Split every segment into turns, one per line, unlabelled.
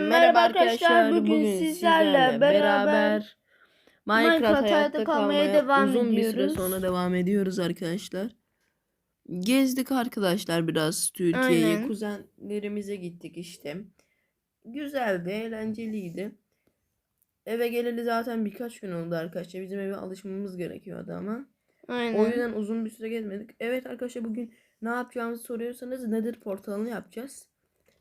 merhaba arkadaşlar. Bugün sizlerle beraber Minecraft hayatta kalmaya devam
uzun bir süre
ediyoruz.
sonra devam ediyoruz arkadaşlar. Gezdik arkadaşlar biraz Türkiye'ye.
Aynen.
Kuzenlerimize gittik işte. Güzeldi, eğlenceliydi. Eve geleli zaten birkaç gün oldu arkadaşlar. Bizim eve alışmamız gerekiyordu ama.
Aynen.
O yüzden uzun bir süre gezmedik. Evet arkadaşlar bugün ne yapacağımızı soruyorsanız Nether portalını yapacağız.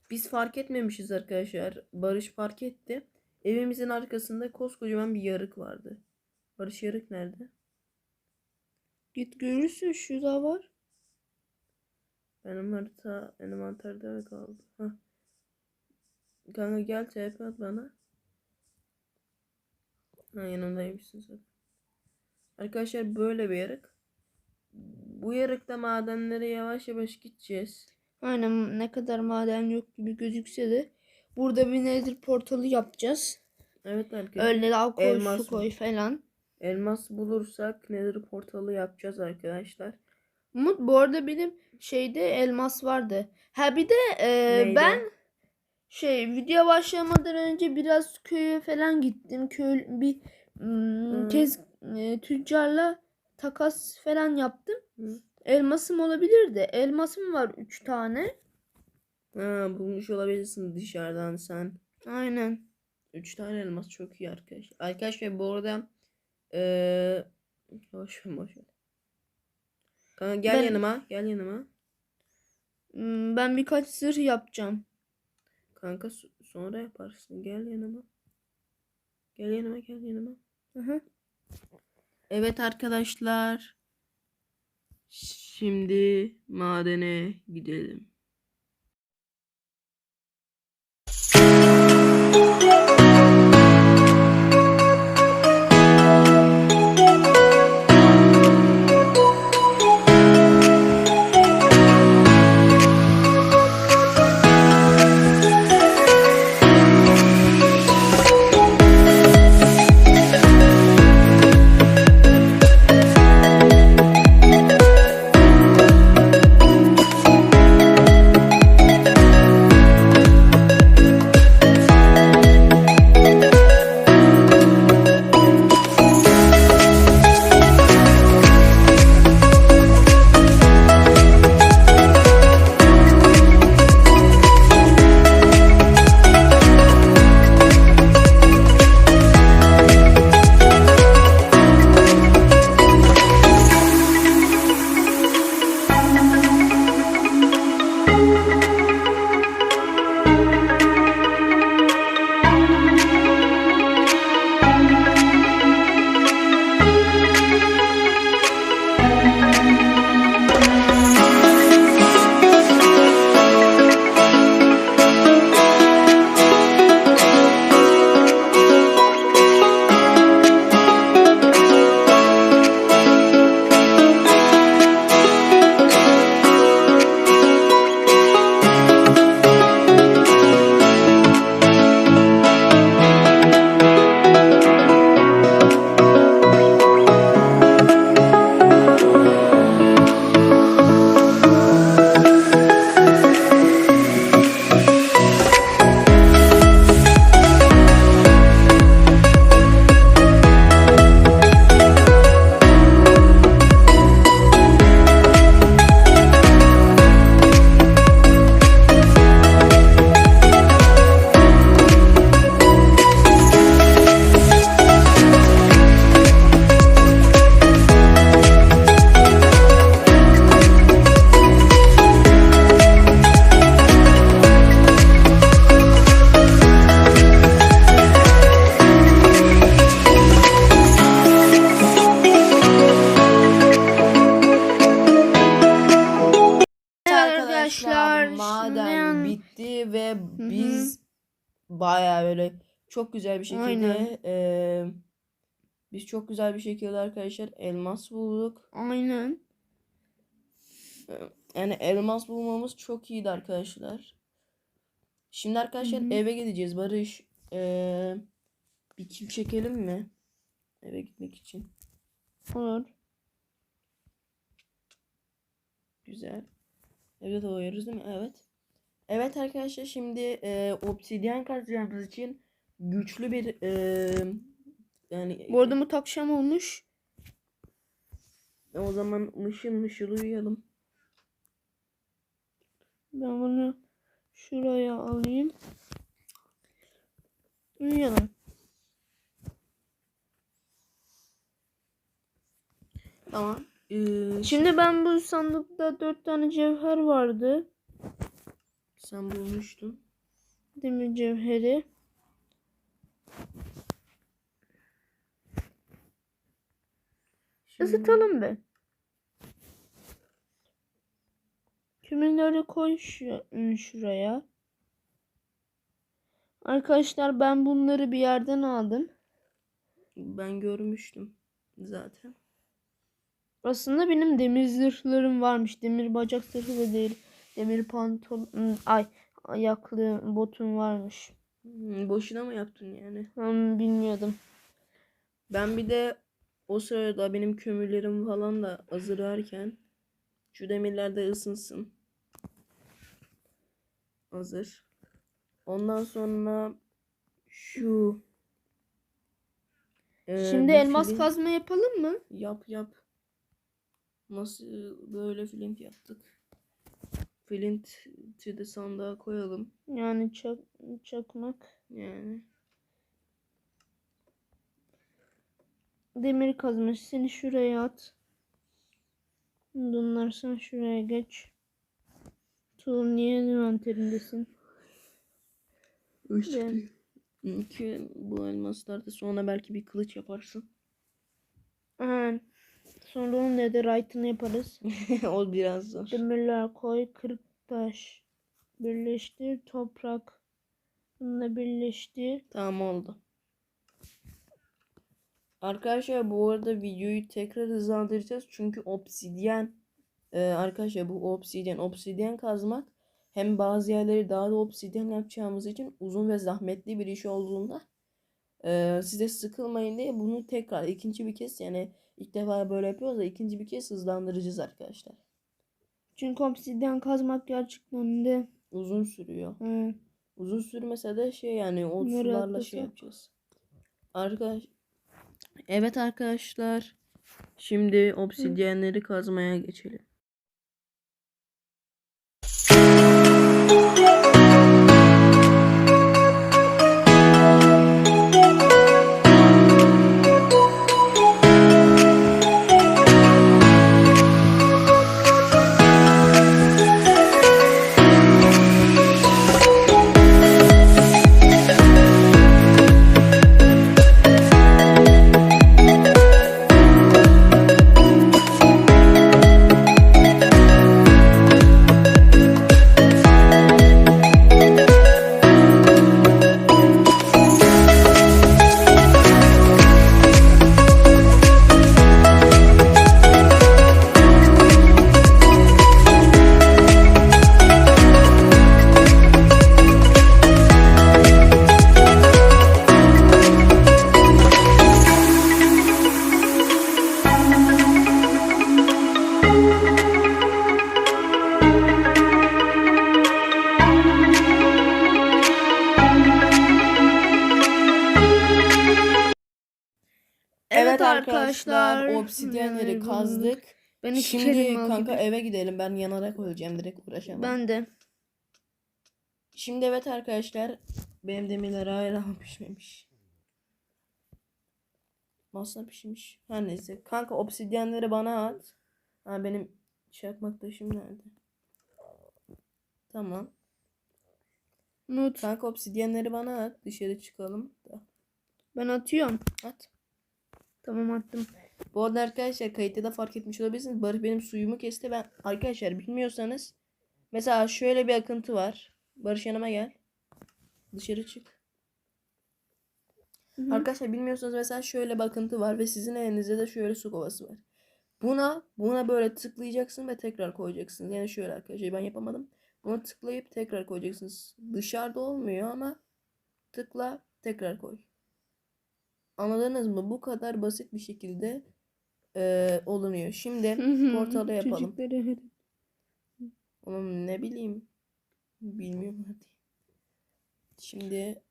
Biz fark etmemişiz arkadaşlar. Barış fark etti. Evimizin arkasında koskocaman bir yarık vardı. Barış yarık nerede?
Git görürsün şurada var.
Benim harita envanterde mi kaldı? Hah. Kanka gel TP at bana. Ha yanımdaymışsın zaten. Arkadaşlar böyle bir yarık. Bu yarıkta madenlere yavaş yavaş gideceğiz.
Aynen ne kadar maden yok gibi gözükse de burada bir nether portalı yapacağız.
Evet arkadaşlar.
Öyle lav koy,
Elmas
su koy falan.
Elmas bulursak Nether portalı yapacağız arkadaşlar.
Umut bu arada benim şeyde elmas vardı. Ha bir de e,
Neydi?
ben şey video başlamadan önce biraz köye falan gittim. Köy bir mm,
Hı.
kez e, tüccarla takas falan yaptım.
Hı.
Elmasım olabilirdi. Elmasım var 3 tane.
Ha, bulmuş olabilirsin dışarıdan sen.
Aynen.
3 tane elmas çok iyi arkadaşlar. Arkadaşlar bu arada eee boş ver boş ver. Kanka gel
Ben-
yanıma, gel yanıma.
Hmm, Ben birkaç zırh yapacağım.
Kanka so- sonra yaparsın. Gel yanıma. Gel yanıma, gel yanıma.
Hı hı.
Evet arkadaşlar. Şimdi madene gidelim. Bayağı böyle çok güzel bir şekilde
Aynen.
eee, biz çok güzel bir şekilde arkadaşlar elmas bulduk.
Aynen.
Yani elmas bulmamız çok iyiydi arkadaşlar. Şimdi arkadaşlar
Hı hı.
eve gideceğiz. Barış eee, bir kill çekelim mi? Eve gitmek için.
Olur.
Güzel. Evde doğuyoruz değil mi? Evet. Evet arkadaşlar şimdi e, obsidyen kazacağımız için güçlü bir e, yani
Bu arada bu akşam olmuş.
o zaman mışıl mışıl uyuyalım.
Ben bunu şuraya alayım. Uyuyalım.
Tamam. Ee,
Şimdi ben bu sandıkta dört tane cevher vardı.
Sen bulmuştun.
Demir cevheri.
Şimdi-
Isıtalım be. Kümeleri koy şu, şuraya. Arkadaşlar ben bunları bir yerden aldım.
Ben görmüştüm zaten.
Aslında benim demir zırhlarım varmış. Demir bacak zırhı da değil. Demir pantolon, ay ayaklı botum varmış.
Hmm, boşuna mı yaptın yani?
Ben bilmiyordum.
Ben bir de o sırada benim kömürlerim falan da hazırlarken şu demirler de ısınsın. Hazır. Ondan sonra şu Ee,
Şimdi elmas
flint-
kazma yapalım mı?
Yap yap. Nasıl böyle flint yaptık? Flint'i de sandığa koyalım.
Yani çak, çakmak.
Yani.
Demir kazma. Seni şuraya at. Bunlar sen şuraya geç. Tuğul niye inventerindesin? Ben-
Ki bu elmaslarda sonra belki bir kılıç yaparsın.
Aha. Sonra onun netherite'ını yaparız.
o biraz zor.
Demirler koy. Kırık taş. Birleştir. Toprak. Bununla birleştir.
Tamam oldu. Arkadaşlar bu arada videoyu tekrar hızlandıracağız. Çünkü obsidyen e, arkadaşlar bu obsidyen obsidyen kazmak hem bazı yerleri daha da obsidyen yapacağımız için uzun ve zahmetli bir iş olduğunda e, size sıkılmayın diye bunu tekrar ikinci bir kez yani ilk defa böyle yapıyoruz da ikinci bir kez hızlandıracağız arkadaşlar.
Çünkü obsidyen kazmak gerçekten de
Uzun sürüyor.
hı,
Uzun sürmese de şey yani o sularla şey yapacağız. Arkadaş Evet arkadaşlar. Şimdi obsidyenleri kazmaya geçelim. Arkadaşlar, obsidyenleri kazdık.
Ben
Şimdi kanka
gibi-
eve gidelim. Ben yanarak öleceğim direkt uğraşamam.
Ben de.
Şimdi evet arkadaşlar benim demirler hala pişmemiş. Masa pişmiş. Her neyse. Kanka obsidyenleri bana at. Ha benim çakmak taşım nerede? Tamam.
Nut.
Kanka obsidyenleri bana at. Dışarı çıkalım. Da.
Ben atıyorum.
At.
Tamam attım.
Bu arada arkadaşlar kayıtta da fark etmiş olabilirsiniz. Barış benim suyumu kesti. Ben arkadaşlar bilmiyorsanız mesela şöyle bir akıntı var. Barış yanıma gel. Dışarı çık.
Hı hı.
Arkadaşlar bilmiyorsanız mesela şöyle bir akıntı var ve sizin elinizde de şöyle su kovası var. Buna buna böyle tıklayacaksın ve tekrar koyacaksın. Yani şöyle arkadaşlar ben yapamadım. Buna tıklayıp tekrar koyacaksınız. Dışarıda olmuyor ama tıkla tekrar koy. Anladınız mı? Bu kadar basit bir şekilde eee, olunuyor. Şimdi portalı yapalım.
Çocukları-
Oğlum ne bileyim. Bilmiyorum hadi. Şimdi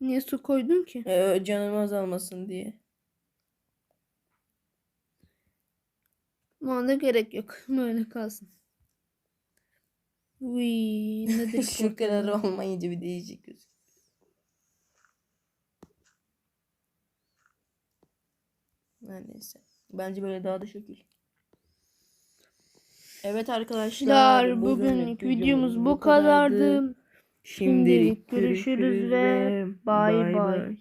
Niye su koydun ki?
Ee, canım azalmasın diye.
Da gerek yok. Böyle kalsın. Uy, nedir
Şu kararı olmayınca bir değişik gözüküyor. Her neyse. Bence böyle daha da şekil. Evet arkadaşlar.
Bugünlük videomuz bu kadardı. Şimdilik görüşürüz ve bay bay.